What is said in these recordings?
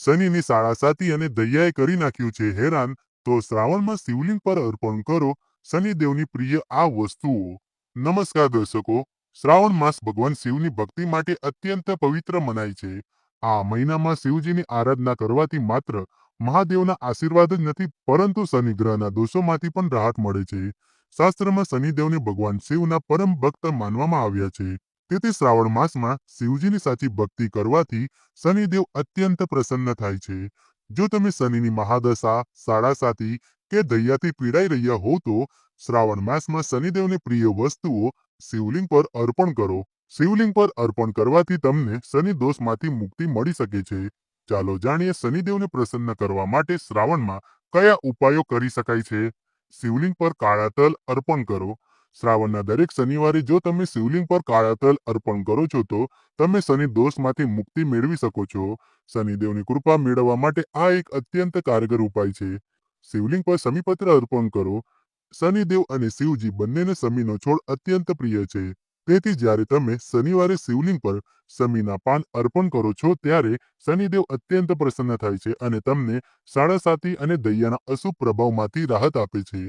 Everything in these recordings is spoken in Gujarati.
શનિની સાડાસાતી અને દૈયાએ કરી નાખ્યું છે. હેરાન! તો શ્રાવણમાં શિવલિંગ પર અર્પણ કરો. શનિદેવની પ્રિય આ વસ્તુઓ. નમસ્કાર દર્શકો! શ્રાવણ માસ ભગવાન શિવની ભક્તિ માટે અત્યંત પવિત્ર મનાય છે. આ મહિનામાં શિવજીની આરાધના કરવાથી માત્ર મહાદેવના આશીર્વાદ જ નથી, પરંતુ શનિ ગ્રહના દોષોમાંથી પણ રાહત મળે છે. શાસ્ત્રમાં શનિદેવને ભગવાન શિવના પરમ ભક્ત માનવામાં આવ્યા છે. તેથી શ્રાવણ માસમાં શિવજીની સાચી ભક્તિ કરવાથી શનિદેવ અત્યંત પ્રસન્ન થાય છે. જો તમે શનિની મહાદશા, સાડાસાતી કે દૈયાથી પીડાઈ રહ્યા હો તો શ્રાવણ માસમાં શનિદેવને પ્રિય વસ્તુઓ શિવલિંગ પર અર્પણ કરો. શિવલિંગ પર અર્પણ કરવાથી તમને શનિ દોષમાંથી મુક્તિ મળી શકે છે. ચાલો જાણીએ શનિદેવને પ્રસન્ન કરવા માટે શ્રાવણમાં કયા ઉપાયો કરી શકાય છે. શિવલિંગ પર કાળા તલ અર્પણ કરો. શ્રાવણના દરેક શનિવારે જો તમે શિવલિંગ પર કાળા તલ અર્પણ કરો છો તો તમે શનિ દોષમાંથી મુક્તિ મેળવી શકો છો. શનિદેવની કૃપા મેળવવા માટે આ એક અત્યંત કારગર ઉપાય છે. શિવલિંગ પર સમીપત્ર અર્પણ કરો. શનિદેવ અને શિવજી બંનેને સમીનો છોડ અત્યંત પ્રિય છે. તેથી જ્યારે તમે શનિવારે શિવલિંગ પર સમીના પાન અર્પણ કરો છો ત્યારે શનિદેવ અત્યંત પ્રસન્ન થાય છે અને તમને સાડા સાતી અને દૈયાના અશુભ પ્રભાવમાંથી રાહત આપે છે.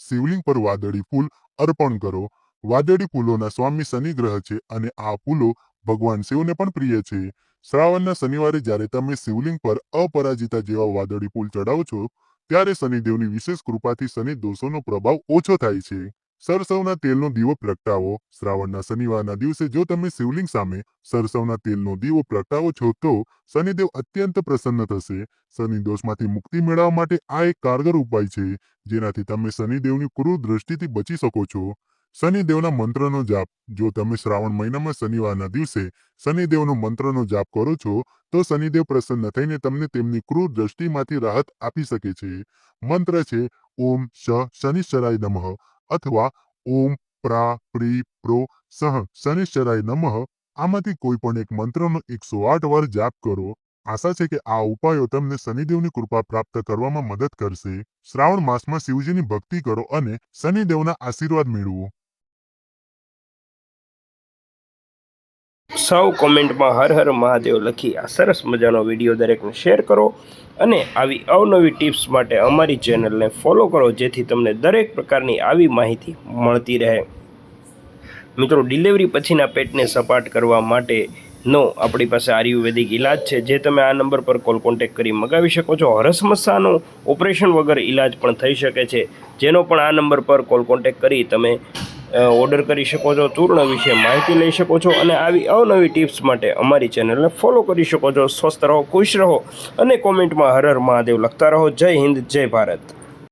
શિવલિંગ પર વાદળી ફૂલ અર્પણ કરો. વાદળી ફૂલોના સ્વામી શનિ ગ્રહ છે અને આ ફૂલો ભગવાન શિવને પણ પ્રિય છે. શ્રાવણના શનિવારે જ્યારે તમે શિવલિંગ પર અપરાજિતા જેવા વાદળી ફૂલ ચડાવો છો, ત્યારે શનિદેવની વિશેષ કૃપાથી શનિ દોષોનો પ્રભાવ ઓછો થાય છે. સરસવના તેલનો દીવો પ્રગટાવો. શ્રાવણના શનિવારના દિવસે જો તમે શિવલિંગ સામે સરસવના તેલનો દીવો પ્રગટાવો છો, તો શનિદેવ અત્યંત પ્રસન્ન થશે. શનિ દોષમાંથી મુક્તિ મેળવવા માટે આ એક કારગર ઉપાય છે, જેનાથી તમે શનિદેવની ક્રૂર દ્રષ્ટિથી બચી શકો છો. શનિદેવના મંત્રનો જાપ. જો તમે શ્રાવણ મહિનામાં શનિવારના દિવસે શનિદેવનો મંત્રનો જાપ કરો છો, તો શનિદેવ પ્રસન્ન થઈને તમને તેમની ક્રૂર દ્રષ્ટિમાંથી રાહત આપી શકે છે. મંત્ર છે, ઓમ શ શનિશ્ચરાય નમઃ. અથવા ઓમ પ્રા પ્રી પ્રો સહ શનિશ્ચરાય નમઃ. આમાંથી કોઈ પણ એક મંત્રનો એકસો આઠ વાર જાપ કરો. આશા છે કે આ ઉપાયો તમને શનિદેવની કૃપા પ્રાપ્ત કરવામાં મદદ કરશે. શ્રાવણ માસમાં શિવજીની ભક્તિ કરો અને શનિદેવના આશીર્વાદ મેળવો. સૌ કોમેન્ટમાં હર હર મહાદેવ લખી આ સરસ મજાનો વીડિયો દરેકને શેર કરો અને આવી અવનવી ટિપ્સ માટે અમારી ચેનલને ફોલો કરો જેથી તમને દરેક પ્રકારની આવી માહિતી મળતી રહે. મિત્રો, ડિલિવરી પછીના પેટને સપાટ કરવા માટેનો આપણી પાસે આયુર્વેદિક ઇલાજ છે, જે તમે આ નંબર પર કોલ કોન્ટેક કરી મગાવી શકો છો. હરસમસાનો ઓપરેશન વગર ઇલાજ પણ થઈ શકે છે. જેનો પણ આ નંબર પર કોલ કોન્ટેક કરી તમે ઓર્ડર કરી શકો છો, ચૂર્ણ વિશે માહિતી લઈ શકો છો અને આવી અવનવી ટિપ્સ માટે અમારી ચેનલને ફોલો કરી શકો છો. સ્વસ્થ રહો, ખુશ રહો અને કોમેન્ટમાં હર મહાદેવ લખતા રહો. જય હિન્દ, જય ભારત.